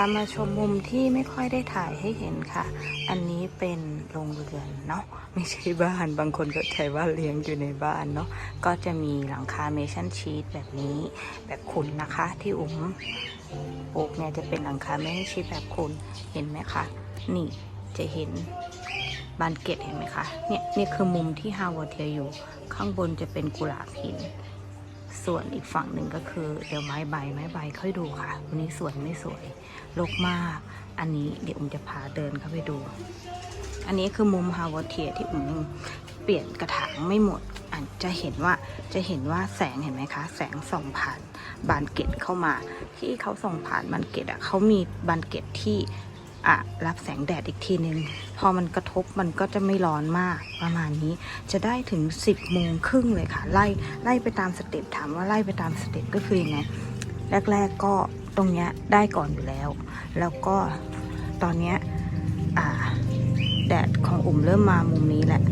ามาชมมุมที่ไม่ค่อยได้ถ่ายให้เห็นค่ะ อันนี้เป็นโรงเรือนเนาะไม่ใช่บ้านบางคนก็ใช้ว่าเลี้ยงอยู่ในบ้านเนาะก็จะมีหลังคาเมชันชีตแบบนี้ แบบขุนนะคะที่อุ๋มปลูกเนี่ยจะเป็นหลังคาเมชันชีตแบบขุนเห็นไหมคะนี่จะเห็นบานเกตเห็นไหมคะเนี่ยนี่คือมุมที่ฮาวาเทียอยู่ ข้างบนจะเป็นกุหลาบหิน ส่วนอีกฝั่งหนึ่งก็คือ เดี๋ยวไม้ใบไม้ใบค่อยดูค่ะวันนี้สวยไม่สวยรกมาก อันนี้เดี๋ยวอุ้มจะพาเดินเข้าไปดู อันนี้คือมุมฮาวเทียที่อุ้มเปลี่ยนกระถางไม่หมดอันจะเห็นว่าจะเห็นว่าแสงเห็นไหมคะ แสงส่องผ่านบานเกตเข้ามา ที่เขาส่องผ่านบานเกตอะเขามีบานเกตที่ อะรับแสงแดดอีกทีหนึงพอมันกระทบมันก็จะไม่ร้อนมากประมาณนี้ จะได้ถึง 10โมงครึ่งเลยค่ะ ไล่ไล่ไปตามสเต็ปถามว่าไล่ไปตามสเต็ปก็คือยังไงแรก ๆก็ตรงเนี้ยได้ก่อนอยู่แล้ว แล้วก็ตอนเนี้ยอ่าแดดของอุ่มเริ่มมามุมนี้แหละ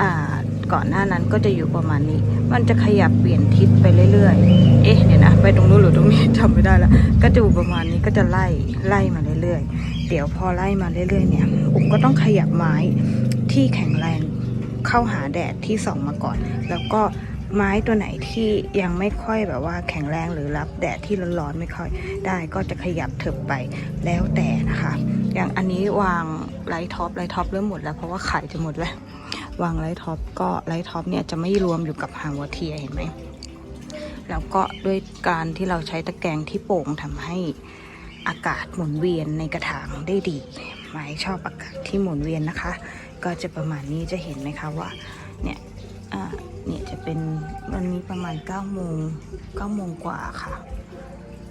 อ่า ก่อนหน้านั้นก็จะอยู่ประมาณนี้ มันจะขยับเปลี่ยนทิศไปเรื่อยๆ เอ๊ะเดี๋ยวนะ ไปตรงนู้นหรือตรงนี้จำไม่ได้แล้วก็จะอยู่ประมาณนี้ก็จะไล่ไล่มาเรื่อยๆ เดี๋ยวพอไล่มาเรื่อยๆเนี่ยอุ่มก็ต้องขยับไม้ที่แข็งแรงเข้าหาแดดที่ส่องมาก่อน แล้วก็ไม้ตัวไหนที่ยังไม่ค่อยแบบว่าแข็งแรงหรือรับแดดที่ร้อนๆไม่ค่อย ได้ก็จะขยับเถิบไปแล้วแต่นะคะ อย่างอันนี้วางไลท์ท็อปไลท์ท็อปเริ่มหมดแล้วเพราะว่าไข่จะหมดแล้ว วางไลท์ท็อปก็ไลท์ท็อปเนี่ยจะไม่รวมอยู่กับหางวัวเทียเห็นไหมแล้วก็ด้วยการที่เราใช้ตะแกรงที่โป่งทำให้อากาศหมุนเวียนในกระถางได้ดีไม้ชอบอากาศที่หมุนเวียนนะคะ ก็จะประมาณนี้จะเห็นไหมคะว่าเนี่ยอ่าเนี่ยจะเป็นวันนี้ประมาณ9โมง9โมงกว่าค่ะ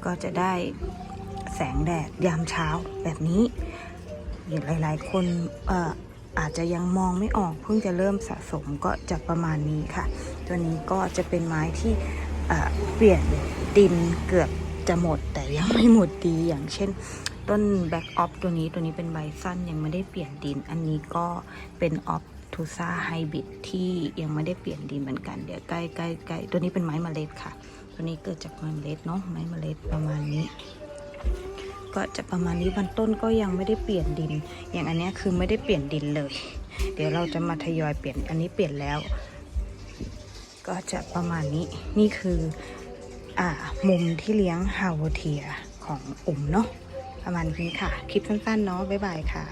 ก็จะได้แสงแดดยามเช้าแบบนี้อย่างหลายๆ คนเอาจจะยังมองไม่ออกเพิ่งจะเริ่มสะสมก็จะประมาณนี้ค่ะ ตัวนี้ก็จะเป็นไม้ที่เปลี่ยนดินเกือบจะหมด แต่ยังไม่หมดดีอย่างเช่น ต้นแบ็กออฟตัวนี้ตัวนี้เป็นใบสั้นยังไม่ได้เปลี่ยนดิน อันนี้ก็เป็นออฟทูซาไฮบริดที่ยังไม่ได้เปลี่ยนดินเหมือนกันเดี๋ยวใกล้ใกล้ใกล้ตัวนี้เป็นไม้เมล็ดค่ะ ตัวนี้เกิดจากไม้เมล็ดเนาะไม้เมล็ดประมาณนี้ ก็จะประมาณนี้วันต้นก็ยังไม่ได้เปลี่ยนดิน อย่างอันนี้คือไม่ได้เปลี่ยนดินเลย เดี๋ยวเราจะมาทยอยเปลี่ยนอันนี้เปลี่ยนแล้ว ก็จะประมาณนี้นี่คืออ่ามุมที่เลี้ยงฮาวเทียของอุ่มเนาะประมาณนี้ค่ะ คลิปสั้นๆเนาะบ๊ายบายค่ะ